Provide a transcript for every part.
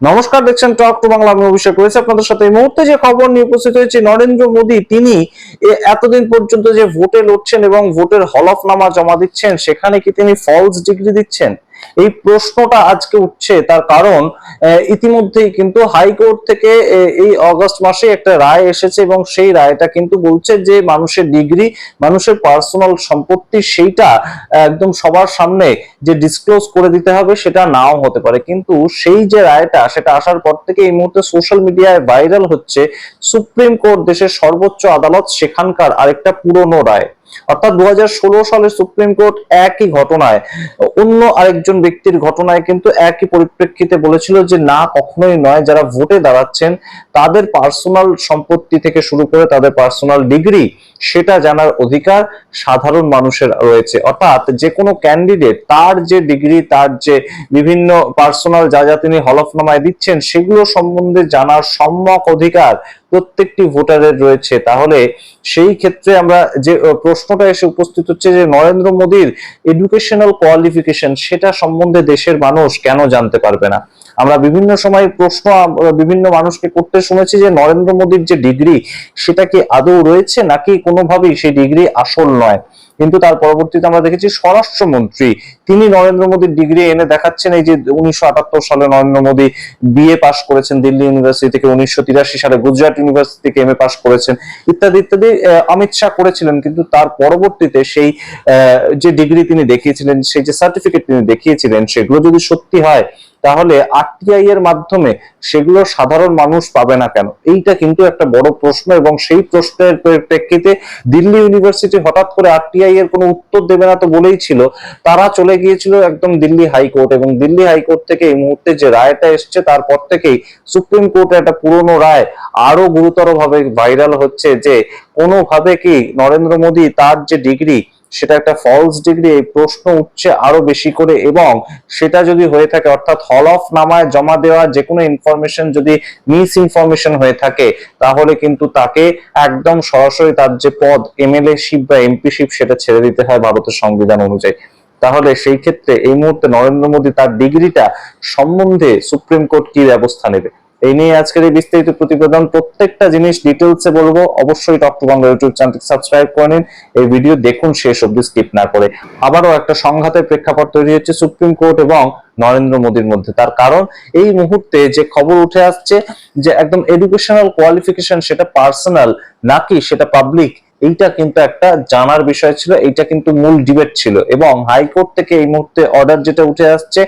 নমস্কার, দেখছেন টক টু বাংলা আমি অভিষেক রয়েছে আপনাদের সাথে। এই মুহূর্তে যে খবর নিয়ে উপস্থিত হয়েছে, নরেন্দ্র মোদী, তিনি এতদিন পর্যন্ত যে ভোটে লড়ছেন এবং ভোটের হলফনামা জমা দিচ্ছেন, সেখানে কি তিনি ফলস ডিগ্রি দিচ্ছেন? এই প্রশ্নটা আজকে উঠছে, তার কারণ ইতিমধ্যেই কিন্তু হাইকোর্ট থেকে এই অগস্ট মাসে একটা রায় এসেছে এবং সেই রায়টা কিন্তু বলছে যে মানুষের ডিগ্রি, মানুষের পার্সোনাল সম্পত্তি সেইটা একদম সবার সামনে যে ডিসক্লোজ করে দিতে হবে সেটা নাও হতে পারে। কিন্তু সেই যে রায়টা, সেটা আসার পর থেকে এই মুহূর্তে সোশ্যাল মিডিয়ায় ভাইরাল হচ্ছে সুপ্রিম কোর্ট দেশের সর্বোচ্চ আদালত, সেখানকার আরেকটা পুরনো রায়। অর্থাৎ দু হাজার ষোলো সালে সুপ্রিম কোর্ট একই ঘটনায়, অন্য আরেকজন ব্যক্তির ঘটনায় কিন্তু একই পরিপ্রেক্ষিতে বলেছিল যে না, কখনোই নয়। যারা ভোটে দাঁড়াচ্ছেন, তাদের পার্সোনাল সম্পত্তি থেকে শুরু করে তাদের পার্সোনাল ডিগ্রি সেটা জানার অধিকার সাধারণ মানুষের রয়েছে। অর্থাৎ যে কোনো ক্যান্ডিডেট তার যে ডিগ্রি তার যে বিভিন্ন পার্সোনাল যা যা তিনি হলফনামায় দিচ্ছেন, সেগুলো সম্বন্ধে জানার সম্যক অধিকার প্রত্যেকটি ভোটারের রয়েছে। তাহলে সেই ক্ষেত্রে আমরা যে প্রশ্নটা এসে উপস্থিত হচ্ছে যে, নরেন্দ্র মোদীর এডুকেশনাল কোয়ালিফিকেশন সেটা সম্বন্ধে দেশের মানুষ কেন জানতে পারবে না? আমরা বিভিন্ন সময় প্রশ্ন বিভিন্ন মানুষকে করতে শুনেছি যে, নরেন্দ্র মোদীর যে ডিগ্রি সেটা কি আদৌ রয়েছে নাকি কোনোভাবেই সেই ডিগ্রি আসল নয়। কিন্তু তার পরবর্তীতে আমরা দেখেছি স্বরাষ্ট্রমন্ত্রী, তিনি নরেন্দ্র মোদীর ডিগ্রি এনে দেখাচ্ছেন, এই যে উনিশশো আটাত্তর সালে নরেন্দ্র মোদী বিএ পাশ করেছেন, দিল্লি ইউনিভার্সিটি থেকে উনিশশো তিরাশি সালে গুজরাট ইউনিভার্সিটি থেকে এম এ পাশ করেছেন, ইত্যাদি ইত্যাদি অমিত শাহ করেছিলেন, কিন্তু তার পরবর্তীতে সেই যে ডিগ্রি তিনি দেখিয়েছিলেন, সেই যে সার্টিফিকেট তিনি দেখিয়েছিলেন, সেগুলো যদি সত্যি হয় তাহলে আরটিআই এর মাধ্যমে সেগুলো সাধারণ মানুষ পাবে না কেন? এইটা কিন্তু একটা বড় প্রশ্ন এবং সেই প্রশ্নের প্রেক্ষিতে দিল্লি ইউনিভার্সিটি হঠাৎ করে আরটিআই এর কোনো উত্তর দেবে না তো বলেই ছিল। তারা চলে গিয়েছিল একদম দিল্লি হাইকোর্ট এবং দিল্লি হাইকোর্ট থেকে এই মুহূর্তে যে রায়টা এসছে তারপর থেকেই সুপ্রিম কোর্টে একটা পুরনো রায় আরও গুরুতর ভাবে ভাইরাল হচ্ছে যে কোনোভাবে কি নরেন্দ্র মোদী তার যে ডিগ্রি সেটা একটা ফলস ডিগ্রি এই প্রশ্ন উঠছে আরও বেশি করে এবং সেটা যদি হয়ে থাকে, অর্থাৎ হল অফ নামায় জমা দেওয়া যে কোনো ইনফরমেশন যদি মিস ইনফরমেশন হয়ে থাকে, তাহলে কিন্তু তাকে একদম সরাসরি তার যে পদ এমএলএ শিপ বা এমপি শিপ সেটা ছেড়ে দিতে হয় ভারতের সংবিধান অনুযায়ী। তাহলে সেই ক্ষেত্রে এই মুহূর্তে নরেন্দ্র মোদী তার ডিগ্রিটা সম্বন্ধে সুপ্রিম কোর্ট কি ব্যবস্থা নেবে? এই নিয়ে আজকের এই বিস্তারিত প্রতিবেদন, প্রত্যেকটা জিনিস ডিটেলসে বলব। অবশ্যই ডক্টর বাংলা ইউটিউব চ্যানেলটি সাবস্ক্রাইব করে নিন। এই ভিডিও দেখুন, শেষ অবধি স্কিপ না করে। আবারও একটা সংঘাতের প্রেক্ষাপট তৈরি হচ্ছে সুপ্রিম কোর্ট এবং নরেন্দ্র মোদীর মধ্যে। তার কারণ, এই মুহূর্তে যে খবর উঠে আসছে যে একদম এডুকেশনাল কোয়ালিফিকেশন সেটা পার্সোনাল নাকি সেটা পাবলিক এইটা কিন্তু একটা জানার বিষয় ছিল, এইটা কিন্তু মূল ডিবেট ছিল এবং হাইকোর্ট থেকে এই মুহূর্তে অর্ডার যেটা উঠে আসছে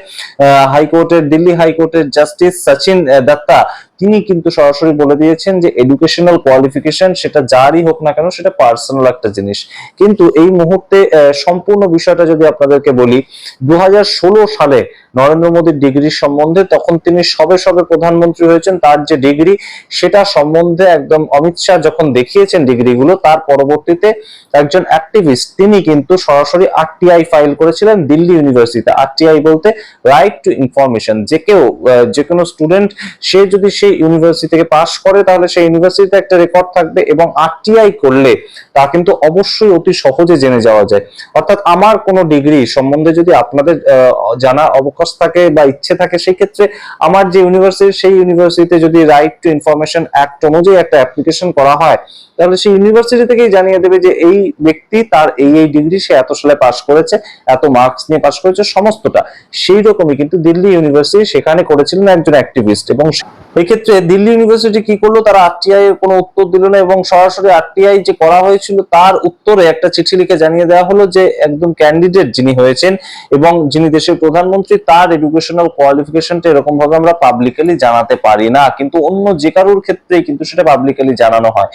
হাইকোর্টের, দিল্লি হাইকোর্টের জাস্টিস সচিন দত্তা তিনি কিন্তু সরাসরি বলে দিয়েছেন যে এডুকেশনাল কোয়ালিফিকেশন সেটা যারই হোক না কেন সেটা পার্সোনাল একটা জিনিস। কিন্তু এই মুহূর্তে সম্পূর্ণ বিষয়টা যদি আপনাদেরকে বলি দু হাজার ষোলো সালে নরেন্দ্র মোদীর ডিগ্রি সম্বন্ধে তখন তিনি সবে সবে প্রধানমন্ত্রী হয়েছেন, তার যে ডিগ্রি সেটা সম্বন্ধে একদম অমিত শাহ যখন দেখিয়েছেন ডিগ্রিগুলো তার পরবর্তীতে একজন অ্যাক্টিভিস্ট তিনি কিন্তু সরাসরি আরটিআই ফাইল করেছিলেন দিল্লি ইউনিভার্সিটিতে আরটিআই বলতে রাইট টু ইনফরমেশন যে কেউ যে কোনো স্টুডেন্ট সে যদি সেই ইউনিভার্সিটি থেকে পাশ করে, তাহলে সেই ইউনিভার্সিটিতে একটা রেকর্ড থাকবে এবং আরটিআই করলে তা কিন্তু অবশ্যই অতি সহজে জেনে যাওয়া যায়। অর্থাৎ আমার কোনো ডিগ্রি সম্বন্ধে যদি আপনাদের জানা অবকাশ থাকে বা ইচ্ছে থাকে, সেই ক্ষেত্রে আমার যে ইউনিভার্সিটি সেই ইউনিভার্সিটিতে যদি রাইট টু ইনফরমেশন অ্যাক্ট অনুযায়ী একটা অ্যাপ্লিকেশন করা হয়, তাহলে সেই ইউনিভার্সিটি থেকেই জানিয়ে দেবে যে এই ব্যক্তি তার এই এই ডিগ্রি সে এত সালে পাশ করেছে, এত মার্কস নিয়ে পাশ করেছে, সমস্তটা। সেই রকমই কিন্তু দিল্লি ইউনিভার্সিটি সেখানে করেছিলেন একজন অ্যাক্টিভিস্ট এবং এই ক্ষেত্রে দিল্লি ইউনিভার্সিটি কি করল? তারা আরটিআই এর কোনো উত্তর দিল না এবং সরাসরি আরটিআই যে করা হয়েছিল তার উত্তরে একটা চিঠি লিখে জানিয়ে দেওয়া হলো যে একদম ক্যান্ডিডেট যিনি হয়েছেন এবং যিনি দেশের প্রধানমন্ত্রী, তার এডুকেশনাল কোয়ালিফিকেশনটা এরকম ভাবে আমরা পাবলিকালি জানাতে পারি না। কিন্তু অন্য যে কারোর ক্ষেত্রেই কিন্তু সেটা পাবলিকালি জানানো হয়।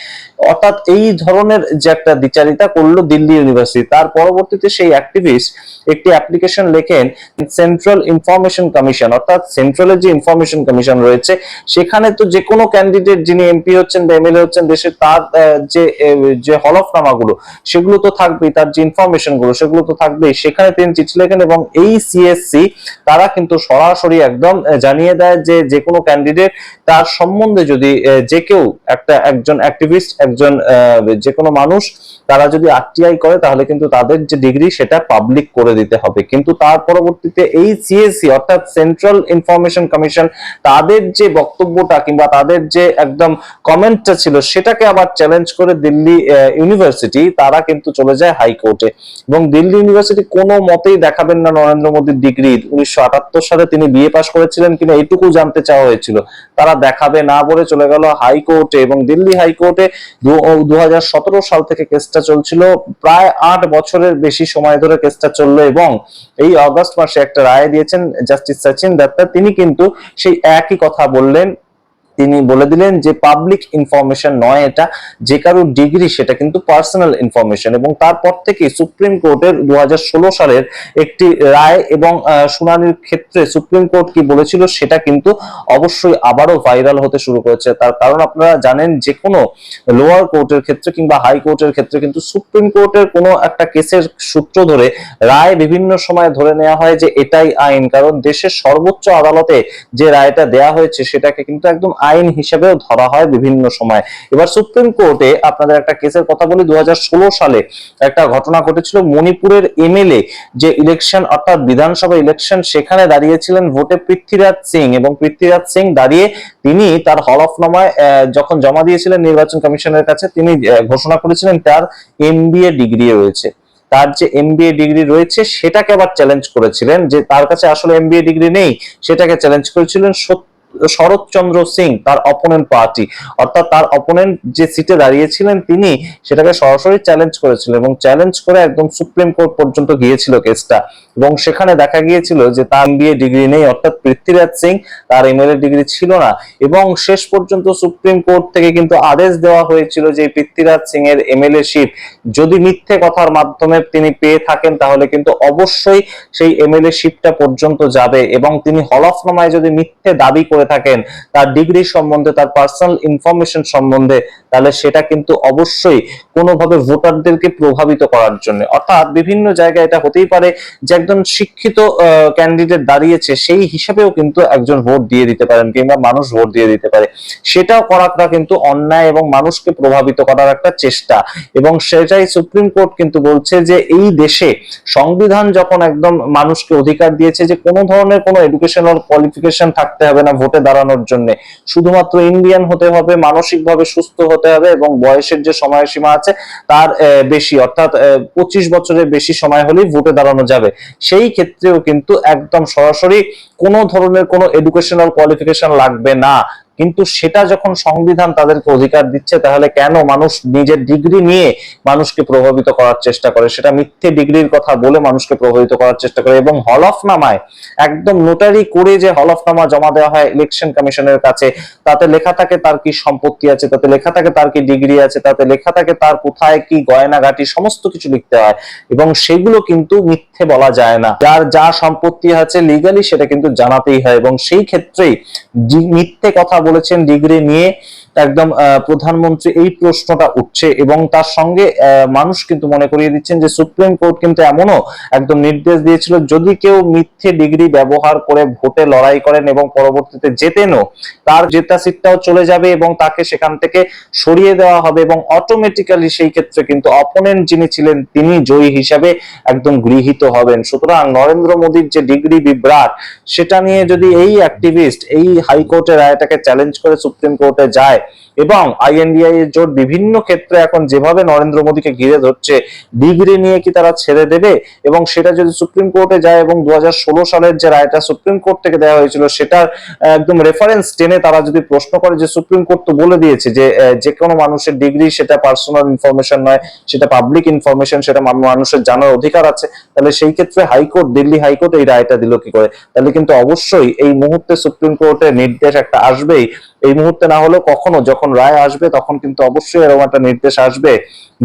অর্থাৎ এই ধরনের যে একটা দ্বিচারিতা করল দিল্লি ইউনিভার্সিটি তার পরবর্তীতে সেই অ্যাক্টিভিস্ট একটি অ্যাপ্লিকেশন লেখেন সেন্ট্রাল ইনফরমেশন কমিশন অর্থাৎ সেন্ট্রালের যে ইনফরমেশন কমিশন রয়েছে সেখানে এখানে তো যে কোনো ক্যান্ডিডেট যিনি এমপি হচ্ছেন বা এমএলএ হচ্ছেন, দেশের তার যে যে হলফনামাগুলো, সেগুলো তো থাকবেই, তার যে ইনফরমেশনগুলো সেগুলো তো থাকবেই। সেখানে তিনি চিঠি লেখেন এবং এই সিএসসি তারা কিন্তু সরাসরি একদম জানিয়ে দেয় যে যে কোনো ক্যান্ডিডেট তার সম্বন্ধে যদি যে কেউ একটা, একজন অ্যাক্টিভিস্ট একজন যে কোনো মানুষ তারা যদি আরটিআই করে, তাহলে কিন্তু তাদের যে ডিগ্রি সেটা পাবলিক করে দিতে হবে। কিন্তু তার পরবর্তীতে এই সিএসসি অর্থাৎ সেন্ট্রাল ইনফরমেশন কমিশন তাদের যে বক্তব্যটা কিংবা তাদের যে একদম কমেন্টটা ছিল সেটাকে আবার চ্যালেঞ্জ করে দিল্লি ইউনিভার্সিটি তারা কিন্তু চলে যায় হাইকোর্টে। এবং দিল্লি ইউনিভার্সিটি কোনো মতেই দেখাবেন না নরেন্দ্র মোদীর ডিগ্রি উনিশশো আটাত্তর সালে তিনি বিএ পাশ করেছিলেন কিনা এইটুকু জানতে চাওয়া হয়েছিল। তারা দেখাবে না বলে চলে গেল হাইকোর্টে এবং দিল্লি হাইকোর্টে দু হাজার সতেরো সাল থেকে কেসটা চলছিল। প্রায় আট বছরের বেশি সময় ধরে কেসটা চলল এবং এই অগস্ট মাসে একটা রায় দিয়েছেন জাস্টিস সচিন দত্তা। তিনি কিন্তু সেই একই কথা বললেন। তিনি বলে দিলেন যে পাবলিক ইনফরমেশন নয় এটা, যে কারও ডিগ্রি সেটা কিন্তু পার্সোনাল ইনফরমেশন এবং তারপর থেকে সুপ্রিম কোর্টের দু হাজার ষোলো সালের একটি রায় এবং শুনানির ক্ষেত্রে সুপ্রিম কোর্ট কি বলেছিল সেটা কিন্তু অবশ্যই আবারও ভাইরাল হতে শুরু করেছে। তার কারণ আপনারা জানেন যে কোনো লোয়ার কোর্টের ক্ষেত্রে কিংবা হাই কোর্টের ক্ষেত্রে কিন্তু সুপ্রিম কোর্টের কোনো একটা কেসের সূত্র ধরে রায় বিভিন্ন সময় ধরে নেওয়া হয় যে এটাই আইন। কারণ দেশের সর্বোচ্চ আদালতে যে রায়টা দেয়া হয়েছে সেটাকে কিন্তু একদম আইন হিসেবেও ধরা হয় বিভিন্ন সময়। এবার সুপ্রিম কোর্টে আপনাদের একটা কেসের কথা বলি দু সালে একটা ঘটনা ঘটেছিল। মণিপুরের এমএলএ যে ইলেকশন, অর্থাৎ বিধানসভা ইলেকশন, সেখানে দাঁড়িয়েছিলেন ভোটে পৃথ্বীরাজ সিং এবং পৃথ্বীরাজ সিং দাঁড়িয়ে তিনি তার হলফনামায় যখন জমা দিয়েছিলেন নির্বাচন কমিশনের কাছে, তিনি ঘোষণা করেছিলেন তার এমবিএ ডিগ্রি রয়েছে। তার যে এমবিএ ডিগ্রি রয়েছে, সেটাকে আবার চ্যালেঞ্জ করেছিলেন যে তার কাছে আসলে এমবিএ ডিগ্রি নেই, সেটাকে চ্যালেঞ্জ করেছিলেন সত্য শরৎচন্দ্র সিং, তার অপোনেন্ট পার্টি অর্থাৎ তার অপোনেন্ট যে সিটে দাঁড়িয়েছিলেন তিনি, সেটাকে সরাসরি চ্যালেঞ্জ করেছিলেন এবং চ্যালেঞ্জ করে একদম সুপ্রিম কোর্ট পর্যন্ত গিয়েছিল কেসটা। এবং সেখানে দেখা গিয়েছিল যে তার এমবিএ ডিগ্রি নেই, অর্থাৎ পৃথ্বীরাজ সিং, তার এমএলএ ডিগ্রি ছিল না। এবং শেষ পর্যন্ত সুপ্রিম কোর্ট থেকে কিন্তু আদেশ দেওয়া হয়েছিল যে পৃথ্বীরাজ সিং এর এমএলএ শিপ যদি মিথ্যে কথার মাধ্যমে তিনি পেয়ে থাকেন, তাহলে কিন্তু অবশ্যই সেই এমএলএ শিপটা পর্যন্ত যাবে। এবং তিনি হলফনামায় যদি মিথ্যে দাবি করে থাকেন। তার ডিগ্রি সম্বন্ধে তার পার্সোনাল ইনফরমেশন সম্বন্ধে তাহলে সেটা কিন্তু অবশ্যই কোনোভাবে ভোটারদেরকে প্রভাবিত করার জন্য। অর্থাৎ বিভিন্ন জায়গায় এটা হতেই পারে যে একজন শিক্ষিত ক্যান্ডিডেট দাঁড়িয়েছে, সেই হিসাবেও কিন্তু একজন ভোট দিয়ে দিতে পারেন কিংবা মানুষ ভোট দিয়ে দিতে পারে। সেটাও করাটা কিন্তু অন্যায় এবং মানুষকে প্রভাবিত করার একটা চেষ্টা। এবং সেটাই সুপ্রিম কোর্ট কিন্তু বলছে যে এই দেশে সংবিধান যখন একদম মানুষকে অধিকার দিয়েছে যে কোনো ধরনের কোনো এডুকেশনাল কোয়ালিফিকেশন থাকতে হবে না ভোটে দাঁড়ানোর জন্য। শুধুমাত্র ইন্ডিয়ান হতে হবে, মানসিকভাবে সুস্থ হতে হবে এবং বয়সের যে সময়সীমা আছে তার বেশি, অর্থাৎ পঁচিশ বছরের বেশি সময় হলেই ভোটে দাঁড়ানো যাবে। সেই ক্ষেত্রেও কিন্তু একদম সরাসরি কোনো ধরনের কোনো এডুকেশনাল কোয়ালিফিকেশন লাগবে না। কিন্তু সেটা যখন সংবিধান তাদেরকে অধিকার দিচ্ছে, তাহলে কেন মানুষ নিজের ডিগ্রি নিয়ে মানুষকে প্রভাবিত করার চেষ্টা করে? সেটা মিথ্যে ডিগ্রির কথা বলে মানুষকে প্রভাবিত করার চেষ্টা করে এবং হলফনামায় একদম নোটারি করে যে হলফনামা জমা দেওয়া হয় ইলেকশন কমিশনের কাছে, তাতে লেখা থাকে তার কি সম্পত্তি আছে, তাতে লেখা থাকে তার কি ডিগ্রি আছে, তাতে লেখা থাকে তার কোথায় কি গয়নাগাটি, সমস্ত কিছু লিখতে হয়। এবং সেগুলো কিন্তু মিথ্যে বলা যায় না। যার যা সম্পত্তি আছে লিগালি সেটা কিন্তু জানাতেই হয় এবং সেই ক্ষেত্রেই মিথ্যে কথা বলেছেন ডিগ্রি নিয়ে একদম প্রধানমন্ত্রী এই প্রশ্নটা উঠছে এবং তার সঙ্গে মানুষ কিন্তু মনে করিয়ে দিচ্ছেন যে সুপ্রিম কোর্ট কিন্তু এমনও একদম নির্দেশ দিয়েছিল, যদি কেউ মিথ্যে ডিগ্রি ব্যবহার করে ভোটে লড়াই করেন এবং পরবর্তীতে জেতেনও, তার জেতা সিটটাও চলে যাবে এবং তাকে সেখান থেকে সরিয়ে দেওয়া হবে এবং অটোমেটিক্যালি সেই ক্ষেত্রে কিন্তু অপোনেন্ট যিনি ছিলেন তিনি জয়ী হিসাবে একদম গৃহীত হবেন। সুতরাং নরেন্দ্র মোদীর যে ডিগ্রি বিভ্রাট, সেটা নিয়ে যদি এই অ্যাক্টিভিস্ট এই হাইকোর্টের রায়টাকে চ্যালেঞ্জ করে সুপ্রিম কোর্টে যায় Yeah. এবং আইএনডিআই এর জোট বিভিন্ন ক্ষেত্রে এখন যেভাবে নরেন্দ্র মোদীকে ঘিরে ধরছে, ডিগ্রি নিয়ে কি তারা ছেড়ে দেবে? এবং সেটা যদি সুপ্রিম কোর্টে যায় এবং দু সালের যে রায়টা সুপ্রিম কোর্ট থেকে দেওয়া হয়েছিল, সেটার একদম রেফারেন্স টেনে তারা যদি প্রশ্ন করে যে সুপ্রিম কোর্ট তো বলে দিয়েছে যে যে কোনো মানুষের ডিগ্রি সেটা পার্সোনাল ইনফরমেশন নয়, সেটা পাবলিক ইনফরমেশন সেটা মানুষের জানার অধিকার আছে, তাহলে সেই ক্ষেত্রে হাইকোর্ট, দিল্লি হাইকোর্ট এই রায়টা দিল কি করে? তাহলে কিন্তু অবশ্যই এই মুহূর্তে সুপ্রিম কোর্টের নির্দেশ একটা আসবেই। এই মুহূর্তে না হলেও কখনো, যখন রায় আসবে, তখন কিন্তু অবশ্যই এরকম একটা নির্দেশ আসবে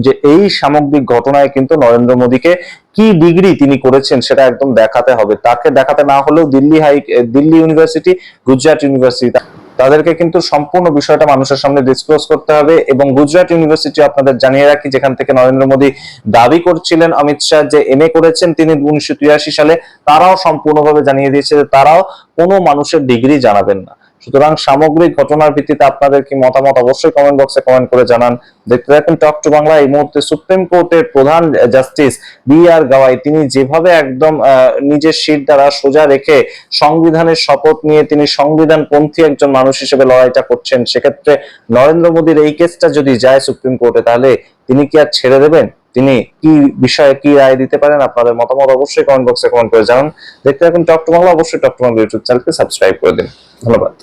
যে এই সামগ্রিক ঘটনায় কিন্তু নরেন্দ্র মোদীকে কি ডিগ্রি তিনি করেছেন সেটা একদম দেখাতে হবে। তাকে দেখাতে না হলেও Delhi high, Delhi university, Gujarat university, তাদেরকে কিন্তু সম্পূর্ণ বিষয়টা মানুষের সামনে ডিসক্লোজ করতে হবে এবং গুজরাট ইউনিভার্সিটি আপনাদের জানিয়ে রাখি, যেখান থেকে নরেন্দ্র মোদী দাবি করছিলেন অমিত শাহ যে এমএ করেছেন তিনি উনিশশো তিরাশি সালে, তারাও সম্পূর্ণভাবে জানিয়ে দিয়েছে যে তারাও কোনো মানুষের ডিগ্রি জানাবেন না। সুতরাং সামগ্রিক ঘটনার ভিত্তিতে আপনাদের কি মতামত অবশ্যই কমেন্ট বক্সে কমেন্ট করে জানান। দেখতে থাকুন টক টু বাংলা। এই মুহূর্তে সুপ্রিম কোর্টের প্রধান জাস্টিস বি আর গাওয়াই, তিনি যেভাবে একদম নিজের শির দ্বারা সোজা রেখে সংবিধানের শপথ নিয়ে তিনি সংবিধান পন্থী একজন মানুষ হিসেবে লড়াইটা করছেন, সেক্ষেত্রে নরেন্দ্র মোদীর এই কেসটা যদি যায় সুপ্রিম কোর্টে, তাহলে তিনি কি আর ছেড়ে দেবেন? তিনি কি বিষয়ে কি রায় দিতে পারেন, আপনাদের মতামত অবশ্যই কমেন্ট বক্সে কমেন্ট করে জানান। দেখতে থাকুন টক টু বাংলা, অবশ্যই টক টু বাংলা ইউটিউব চ্যানেলকে সাবস্ক্রাইব করে দিন। ধন্যবাদ।